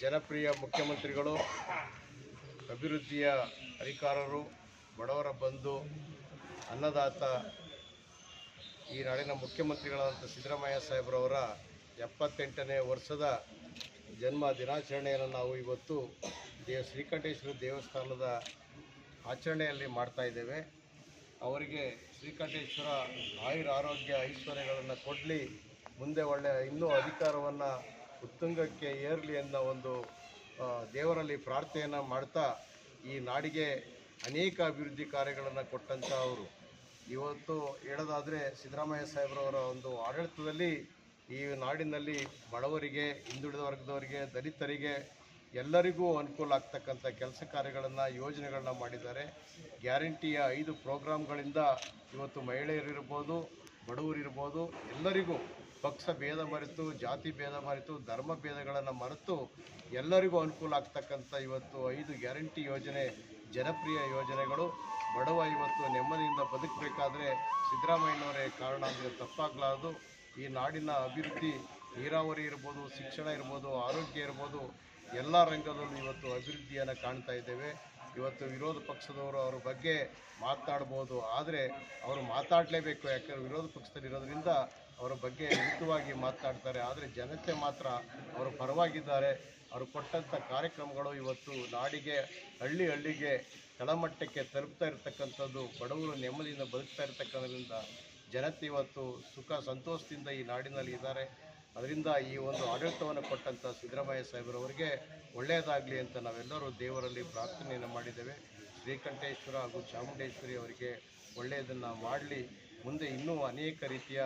ಜನಪ್ರಿಯ ಮುಖ್ಯಮಂತ್ರಿಗಳು, ಅಭಿವೃದ್ಧಿಯ ಅಧಿಕಾರರು, ಬಡವರ ಬಂಧು, ಅನ್ನದಾತ ಈ ನಾಡಿನ ಮುಖ್ಯಮಂತ್ರಿಗಳಾದಂಥ ಸಿದ್ದರಾಮಯ್ಯ ಸಾಹೇಬ್ರವರ ಎಪ್ಪತ್ತೆಂಟನೇ ವರ್ಷದ ಜನ್ಮ ದಿನಾಚರಣೆಯನ್ನು ನಾವು ಇವತ್ತು ದೇವ ಶ್ರೀಕಂಠೇಶ್ವರ ದೇವಸ್ಥಾನದ ಆಚರಣೆಯಲ್ಲಿ ಮಾಡ್ತಾ ಇದ್ದೇವೆ. ಅವರಿಗೆ ಶ್ರೀಕಂಠೇಶ್ವರ ಆಯುರ ಆರೋಗ್ಯ ಐಶ್ವರ್ಯಗಳನ್ನು ಕೊಡಲಿ, ಮುಂದೆ ಒಳ್ಳೆಯ ಇನ್ನೂ ಅಧಿಕಾರವನ್ನು ಉತ್ತುಂಗಕ್ಕೆ ಏರಲಿ ಅನ್ನೋ ಒಂದು ದೇವರಲ್ಲಿ ಪ್ರಾರ್ಥನೆಯನ್ನು ಮಾಡ್ತಾ ಈ ನಾಡಿಗೆ ಅನೇಕ ಅಭಿವೃದ್ಧಿ ಕಾರ್ಯಗಳನ್ನು ಕೊಟ್ಟಂಥ ಅವರು. ಇವತ್ತು ಹೇಳೋದಾದರೆ ಸಿದ್ದರಾಮಯ್ಯ ಸಾಹೇಬ್ರವರ ಒಂದು ಆಡಳಿತದಲ್ಲಿ ಈ ನಾಡಿನಲ್ಲಿ ಬಡವರಿಗೆ, ಹಿಂದುಳಿದ ವರ್ಗದವರಿಗೆ, ದಲಿತರಿಗೆ ಎಲ್ಲರಿಗೂ ಅನುಕೂಲ ಆಗ್ತಕ್ಕಂಥ ಕೆಲಸ ಕಾರ್ಯಗಳನ್ನು, ಯೋಜನೆಗಳನ್ನ ಮಾಡಿದ್ದಾರೆ. ಗ್ಯಾರಂಟಿಯ ಐದು ಪ್ರೋಗ್ರಾಮ್ಗಳಿಂದ ಇವತ್ತು ಮಹಿಳೆಯರಿರ್ಬೋದು, ಬಡವರಿರ್ಬೋದು, ಎಲ್ಲರಿಗೂ ಪಕ್ಷ ಭೇದ ಮರೆತು ಜಾತಿ ಭೇದ ಮರೆತು ಧರ್ಮ ಭೇದಗಳನ್ನು ಮರೆತು ಎಲ್ಲರಿಗೂ ಅನುಕೂಲ ಆಗ್ತಕ್ಕಂಥ ಇವತ್ತು ಐದು ಗ್ಯಾರಂಟಿ ಯೋಜನೆ, ಜನಪ್ರಿಯ ಯೋಜನೆಗಳು. ಬಡವ ಇವತ್ತು ನೆಮ್ಮದಿಯಿಂದ ಬದುಕಬೇಕಾದ್ರೆ ಸಿದ್ದರಾಮಯ್ಯನವರೇ ಕಾರಣ ಅಂದರೆ ತಪ್ಪಾಗಲಾರದು. ಈ ನಾಡಿನ ಅಭಿವೃದ್ಧಿ ನೀರಾವರಿ ಇರ್ಬೋದು, ಶಿಕ್ಷಣ ಇರ್ಬೋದು, ಆರೋಗ್ಯ ಇರ್ಬೋದು, ಎಲ್ಲ ರಂಗದಲ್ಲೂ ಇವತ್ತು ಅಭಿವೃದ್ಧಿಯನ್ನು ಕಾಣ್ತಾ ಇದ್ದೇವೆ. ಇವತ್ತು ವಿರೋಧ ಪಕ್ಷದವರು ಅವ್ರ ಬಗ್ಗೆ ಮಾತಾಡ್ಬೋದು, ಆದರೆ ಅವರು ಮಾತಾಡಲೇಬೇಕು. ಯಾಕಂದರೆ ವಿರೋಧ ಪಕ್ಷದಲ್ಲಿರೋದ್ರಿಂದ ಅವರ ಬಗ್ಗೆ ಹಿತವಾಗಿ ಮಾತಾಡ್ತಾರೆ. ಆದರೆ ಜನತೆ ಮಾತ್ರ ಅವರ ಪರವಾಗಿದ್ದಾರೆ. ಅವರು ಕೊಟ್ಟಂಥ ಕಾರ್ಯಕ್ರಮಗಳು ಇವತ್ತು ನಾಡಿಗೆ, ಹಳ್ಳಿ ಹಳ್ಳಿಗೆ ತಳಮಟ್ಟಕ್ಕೆ ತಲುಪ್ತಾ ಇರತಕ್ಕಂಥದ್ದು, ಬಡವರು ನೆಮ್ಮದಿಯಿಂದ ಬದುಕ್ತಾ ಇರತಕ್ಕಂಥದ್ರಿಂದ ಇವತ್ತು ಸುಖ ಸಂತೋಷದಿಂದ ಈ ನಾಡಿನಲ್ಲಿ ಇದ್ದಾರೆ. ಅದರಿಂದ ಈ ಒಂದು ಆಡಳಿತವನ್ನು ಕೊಟ್ಟಂಥ ಸಿದ್ದರಾಮಯ್ಯ ಸಾಹೇಬರವರಿಗೆ ಒಳ್ಳೆಯದಾಗಲಿ ಅಂತ ನಾವೆಲ್ಲರೂ ದೇವರಲ್ಲಿ ಪ್ರಾರ್ಥನೆಯನ್ನು ಮಾಡಿದ್ದೇವೆ. ಶ್ರೀಕಂಠೇಶ್ವರ ಹಾಗೂ ಚಾಮುಂಡೇಶ್ವರಿ ಅವರಿಗೆ ಒಳ್ಳೆಯದನ್ನು ಮಾಡಲಿ. ಮುಂದೆ ಇನ್ನೂ ಅನೇಕ ರೀತಿಯ